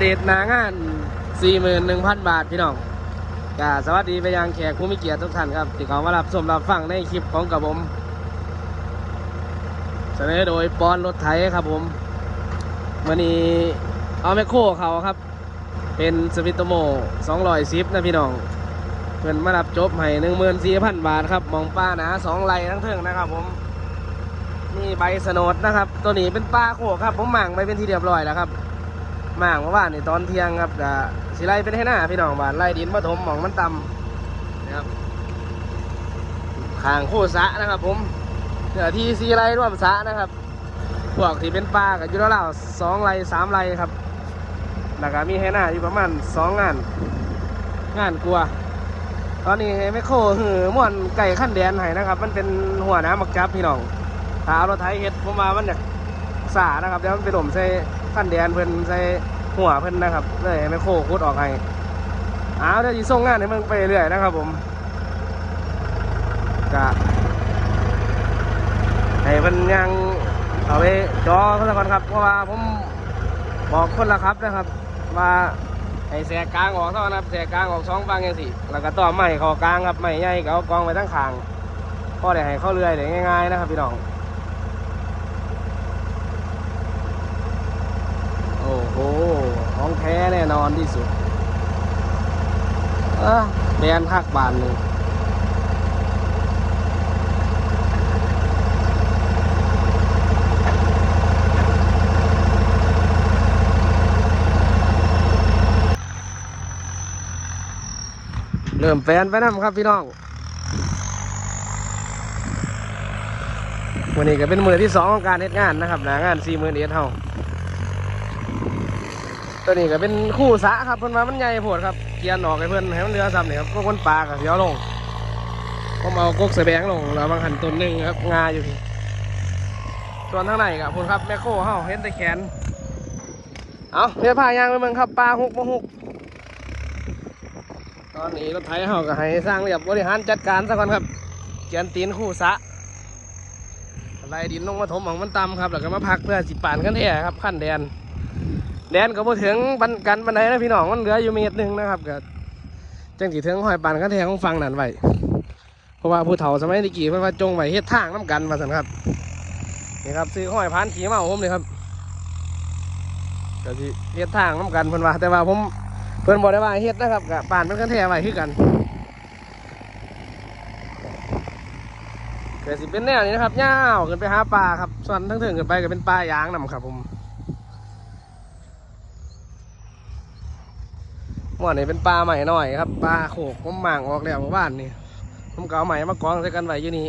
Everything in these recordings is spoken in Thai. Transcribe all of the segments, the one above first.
เดตหนางาน 41,000 บาทพี่น้องกาสวัสดีไปยังแขกผู้มีเกียรติทุกท่านครับที่เขามารับชมรับฟังในคลิปของกับผมเสนอโดยปอนรถไถครับผมวันนี้เอาแมคโครเขาครับ เป็นสวิตโตโม210นะพี่น้องเพิ่นมารับจบให้14,000บาทครับมองป้านาสองไร่ทั้งเทิงนะครับผมนี่ใบสนดนะครับ ตัวนี้เป็นปลาโขกครับ ผมหมั่งไปเป็นที่เรียบร้อยแล้วครับ มั่งเมื่อวานนี่ตอนเที่ยงครับจะสิไล่เป็นให้หน้าพี่น้องบ้านไล่ดินมาถมหมองมันต่ำนะครับขางโคสะนะครับผมเนื้อที่สีไร่ร่วมสะนะครับ พวกที่เป็นปลากับยุโรล่าสองไร่สามไร่ครับแล้วก็มีให้หน้าอยู่ประมาณสองงาน งานกลัว ตอนนี้ไม่โคหือม่วนไก่ขั้นแดนให้นะครับ มันเป็นหัวน้ำมักจับพี่น้องถ้าเอารถไถเฮ็ดผมมามันอยากสานะครับเดี๋ยวมันไปหล่มใส่ขั้นแดนเพิ่อนใส่ หัวเพิ่นนะครับเลยไม่โคคุดออกให้เอาเดี๋ยวสิส่งงานให้มึงไปเรื่อยนะครับผมก็ให้เพิ่นยังเอาไปจอเขาซะก่อนครับ เพราะว่าผมบอกคนละครับนะครับว่าให้แสกกลางออกเท่านั้นครับแสกกลางออกสองฟังยังสิแล้วก็ต่อไม้เข้ากลางครับไม้ใหญ่ก็เอากองไปทั้งขางพอได้ให้เข้าเรื่อยได้ง่ายๆนะครับพี่น้อง โอ้ของแท้แน่นอนที่สุดเออแบรนด์ภาคบานหนึ่งเริ่มแฟนไปน้ำครับพี่น้อง วันนี้ก็เป็นมือที่สองของการเฮ็ดงานนะครับหนางานสี่หมื่นเอ็ดเท่า ตัวนี้ก็เป็นคู่สะครับเพิ่นว่ามันใหญ่โพดครับเกียร์ออกให้เพิ่อนให้มันเรือซ้ำนี่ครับพวกคนปลากับเดี๋ยวลงผมเอากกใส่แบงลงแล้วบางหันตนหนึ่งครับงาอยู่พี่ส่วนทางในกับคุณครับแมคโครเฮาเห็นแต่แขนเอาเดี๋ยวพายางไปเมืองครับปลาหุกปลาหุกตอนนี้รถไถเฮาก็ให้สร้างเรียบบริหารจัดการซะก่อนครับเกียนตีนคู่สะไล่ดินลงมาถมของมันต่ำครับแล้วก็มาพักเพื่อสิป่านกันแท้ครับขั้นแดน แดนก็บ่ถึงบันกันบันไดนะพี่น้องมันเหลืออยู่เมตรหนึ่งนะครับก็จังสีถึงหอยปานกันแทงของฟังนั่นไว้เพราะว่าผู้เฒ่าสมัยตะกี้เพิ่นว่าจงไว้เฮ็ดทางน้ำกันมาสันครับนี่ครับซื้อหอยพานขี่มาผมเลยครับก็สิเฮ็ดทางน้ำกันเพิ่นว่า แต่ว่าผมเพิ่นบอกได้ว่าเฮ็ดนะครับกับปานมันกันแท้ไว้คือกันก็สิเป็นแนวนี้นะครับย่าวขึ้นไปหาปลาครับส่วนทั้งถึงขึ้นไปก็เป็นปลายางนํครับผม หม้อนี่เป็นปลาใหม่หน่อยครับปลาโขกผมหมางออกแล้วบ้านนี่ผมก็เอาใหม่มากองใส่กันไว้อยู่นี่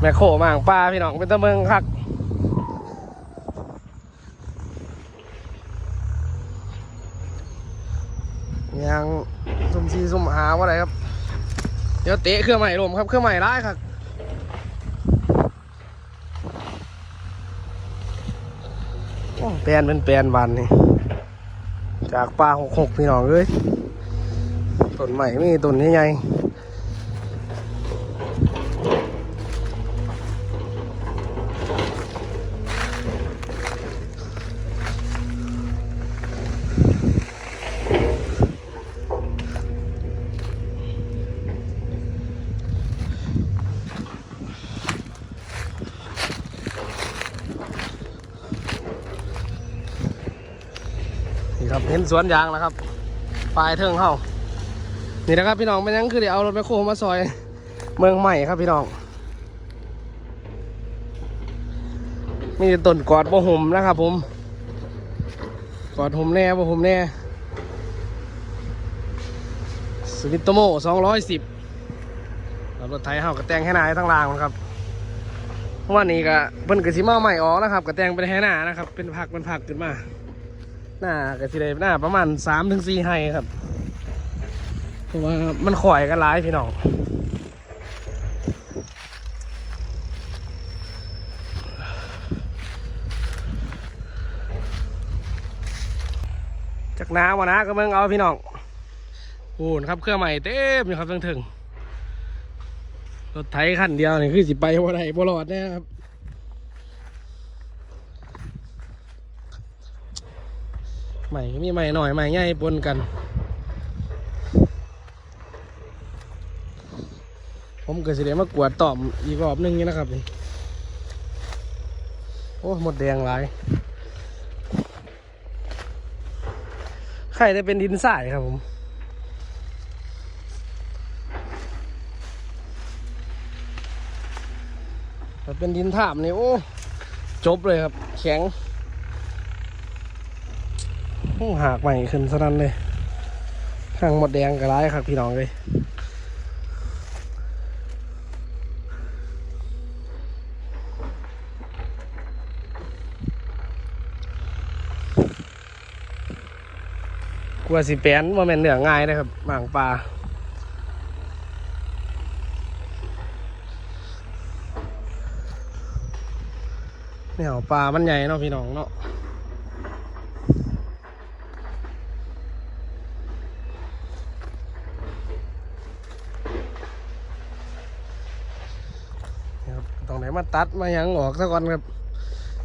แม่ โขมางปลาพี่น้องเป็นตะเมืองคักยังสุ่มซีสุ่มหาว่าอะไรครับ เดี๋ยวเตะเครื่องใหม่ลมครับเครื่องใหม่ร้ายครับแปลนเป็นแปลนบานนี่จากปลาหกหกพี่น้องเอ้ยต้นใหม่มีต้นใหญ่ๆ เห็นสวนยางแล้วครับปลายเทิงเข้านี่นะครับพี่น้องเป็นยังคือเดี๋ยวเอารถแมคโครมาซอยเมืองใหม่ครับพี่น้อง มีแต่ต้นกอดบ่ห่มนะครับ ผม กอดห่มแน่บ่ห่มแน่สวิตโตโมสองร้อยสิบรถไถเฮากระแตงให้นายทั้งรางนะครับวันนี้ก็เพิ่นกระสิมาใหม่ออกนะครับกระแตงเป็นให้หน้านะครับ เป็นผักเป็นผักขึ้นมา หน้าก็สิได้หน้าประมาณสามถึงสี่ไฮครับ เพราะว่ามันข่อยกันหลายพี่น้องจากน้ำมานะก็มึงเอาพี่น้องโอ้ครับเครื่องใหม่เต็มอยู่ครับทั้งถึงรถไถคันเดียวนี่คือสิไปบ่ได้บ่รอดแน่ครับ ใหม่มีใหม่หน่อยใหม่ใหญ่ปนกัน ผมเก็สิได้มากวดตอมอีกรอบหนึงนี่นะครับนี่โอ้หมดแดงหลายไข่ได้เป็นดินทรายครับผมแต่เป็นดินถามนี่โอ้ จบเลยครับ แข็ง อื้อหากใหม่ขึ้นสนั่นเลยทางหมดแดงกระไรครับพี่น้องเลยกลัวสิแปนว่าแม่นเหนือง่ายนะครับหมางปลาเนี่ยปลามันใหญ่เนาะพี่น้องเนาะนี่ครับตรงไหน มาตัดมาหยังออกซะก่อนครับ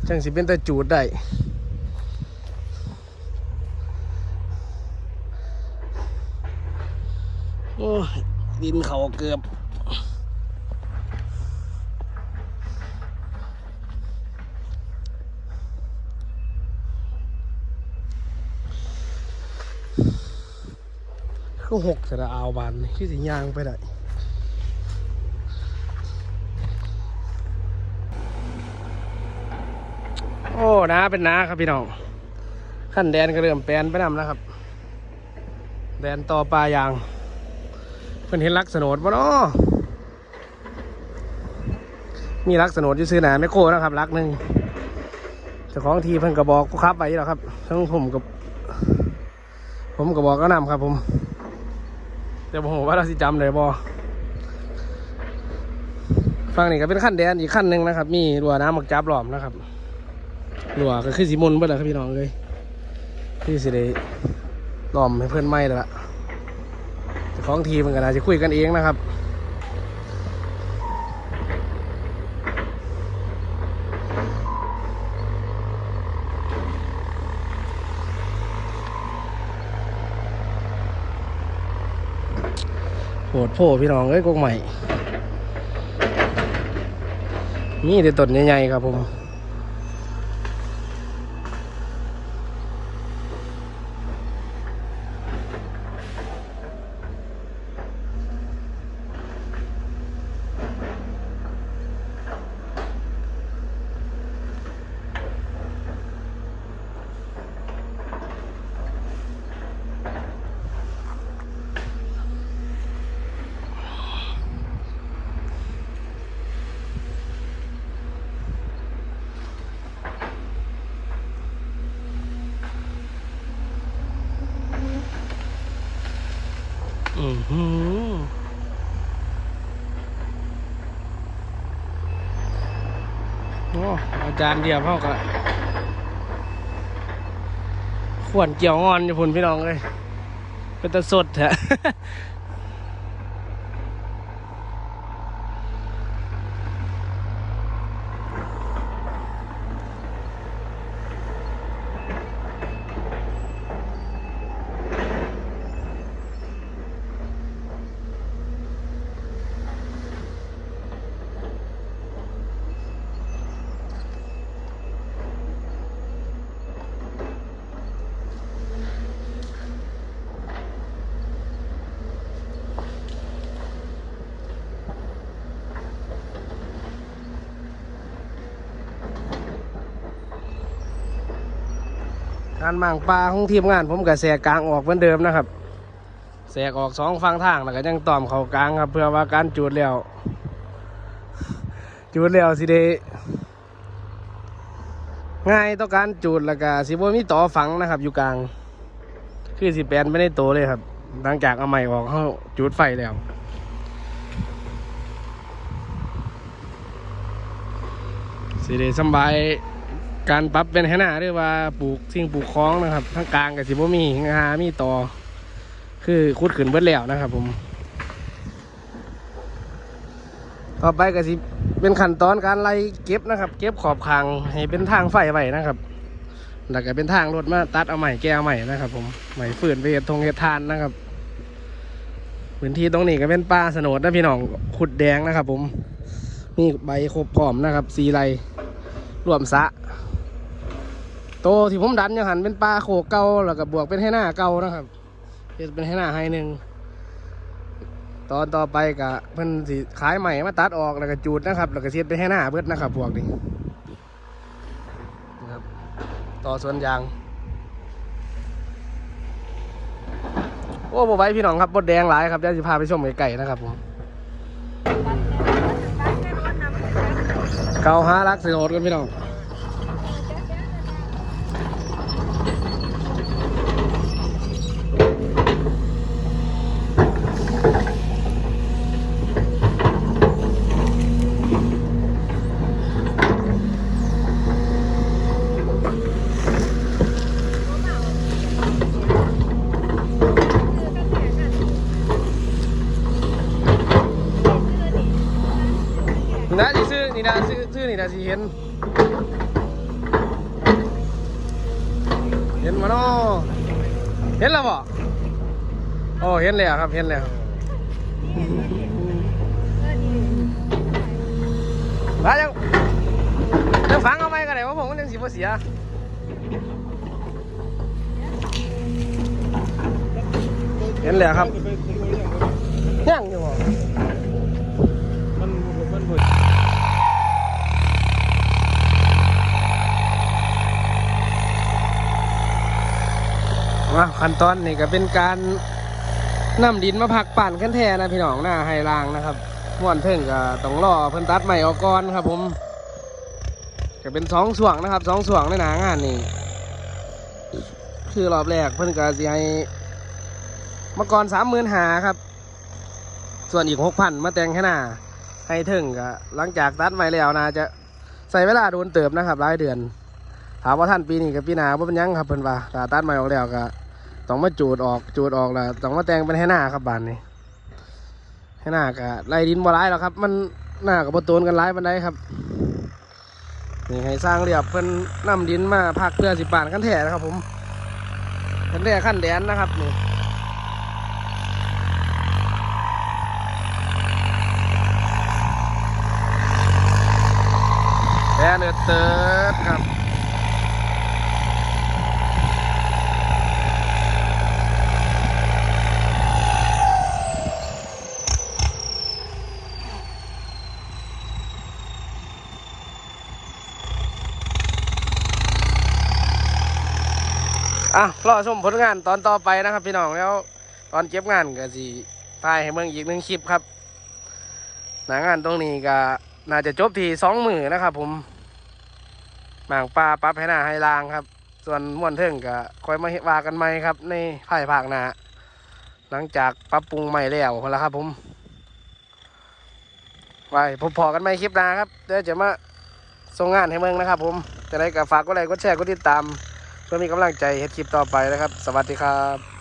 จังสิเป็นตะจูดได้โอ้ดินเขาเกือบคือหกสระอาวบานนี่คือสิยางไปได้ นาเป็นนาครับพี่น้องขั้นแดนก็เริ่มแปลนไปนำแล้วครับ แดนต่อปลายางเพิ่นเห็นลักษณดบ่เนาะมีลักษณดอยู่ซื้อหนาไม่โคนะครับลักหนึ่งเจ้าของทีเพิ่นก็บอกกูครับไปแล้วครับ ทั้งผมกับ ผมก็บอกก็นำครับ ผมแต่ผมว่าเราสิจำเลยบ่ฟังนี่ก็เป็นขั้นแดนอีกขั้นหนึ่งนะครับ มีรัวน้ำหมักจับหลอมนะครับ รัวก็คือสีมนเบิดแล้วครับพี่น้องเลยที่สิได้หลอมให้เพื่อนไหม้แล้วล่ะเจ้าของทีมมันก็น่าจะคุยกันเองนะครับโหดโผพี่น้องเอ้ยกกใหม่มีแต่ต้นใหญ่ๆครับผม อือหือโอ้อาจารย์เดียวเขาก็ขวนเกี่ยวงอนอยู่พุ่นพี่น้องเลย เป็นตะสดแท้ การหมางปลาของทีมงาน ผมกับแสกกลางออกเหมือนเดิมนะครับแสกออกสองฝั่งทางแล้วก็ยังตอมเขากลางครับ เพื่อว่าการจูดแล้ว จูดแล้วสิเดง่ายต่อการจูดแล้วก็สิบ่มีต่อฝังนะครับ อยู่กลาง คือสิแปนไม่ได้โตเลยครับ หลังจากเอาใหม่ออกเขาจุดไฟแล้วสิได้สบาย การปรับเป็นให้หน้าหรือว่าปลูกสิ่งปลูกคล้องนะครับทั้งกลางกับสิบมีงามีต่อ คือคุดขึ้นเบิดแล้วนะครับ ผม ต่อไปก็สิเป็นขั้นตอนการไล่เก็บนะครับ เก็บขอบคางให้เป็นทางไฟไว้นะครับแล้วก็เป็นทางรถมาตัดเอาใหม่แก้เอาใหม่นะครับ ผมใหม่ฝืนไปเห็ดทงเห็ดทานนะครับพื้นที่ตรงนี้ก็เป็นป่าสนดนะพี่น้องขุดแดงนะครับ ผมมีใบครบพร้อมนะครับสีไรรวมสะ โตที่ผมดันยู่หันเป็นปลาโขกเก่าแล้วก็บวกเป็นให้หน้าเก่านะครับเฮ็ดเป็นให้หน้าให้หนึ่งตอนต่อไปก็เพิ่นสิขายใหม่มาตัดออกแล้วก็จูดนะครับ แล้วก็เสียดเป็นให้หน้าเบิดนะครับพวกนี้นะครับ ต่อส่วนยาง โอ้บไว้พี่น้องครับบดแดงหลายครับเดี๋ยวจะพาไปชมไก่ๆนะครับผมเกาหารักสือโหดกันพี่น้อง นี่นะที่ซื้อนี่นะซื้อซื้อ นี่นะสิเห็น เห็นมาเนาะเห็นแล้วบ่โอ้เห็นแล้วครับเห็นแล้วแล้วยังยังฟังเอาไหมกันเลยว่าผมมันยังสิบ่เสียเห็นแล้วครับยังอยู่บ่มันมันบุ ว่าขั้นตอนนี่ก็เป็นการนำดินมาพักปั่นกันแท้นะพี่น้องหน้าไฮรางนะครับม่วนเพิ่งก็ต้องรอเพิ่นตัดใหม่ออกก่อนครับผมก็เป็นสองส่วงนะครับสองส่วงในหนางานนี่คือรอบแรกเพิ่นก็สิให้มาก่อนสามหมื่นหาครับ ส่วนอีกหกพันมาแต่งแค่หน้าให้ถึงก็หลังจากตัดใหม่แล้วนะจะใส่เวลาโดนเติบนะครับหลายเดือนถามว่าท่านปีนี้กับปีหนาว่าเป็นยังครับเพิ่นว่าถ้าตัดใหม่ออกแล้วก็ ต้องมาจูดออกจูดออกแล้วต้องมาแต่งเป็นให้หน้าครับบานนี้ให้หน้าก็ไล่ดินบ่ร้ายแล้วครับ มันหน้ากับบ่โตนกันร้ายบันไดครับนี่ให้สร้างเรียบเพิ่นนำดินมาพักเพื่อสิบปานกันแท้นะครับ ผมขั้นแรกขั้นแดนนะครับนี่แดนเอเติร์ดครับะรอชมผลงานตอนต่อไปนะครับ พี่น้องแล้ว ตอนเก็บงานก็สิถ่ายให้เมืองอีกหนึ่งคลิปครับหนางานตรงนี้ก็น่าจะจบที่สองมือนะครับ ผมหมางปลาปรับให้หน้าให้ลางครับ ส่วนม่วนเทิงก็คอยมาเฮ็ดว่ากันใหมครับ ในภายภาคหน้าหลังจากปรับปรุงใหม่แล้วพอแล้วครับ ผมไว้พบพอกันใหมคลิปหน้าครับเดี๋ยวจะมาส่งงานให้เมืองนะครับ ผมจะได้กับฝากกดไลค์กดแชร์กดติดตาม เพื่อมีกำลังใจเฮ็ดคลิปต่อไปนะครับ สวัสดีครับ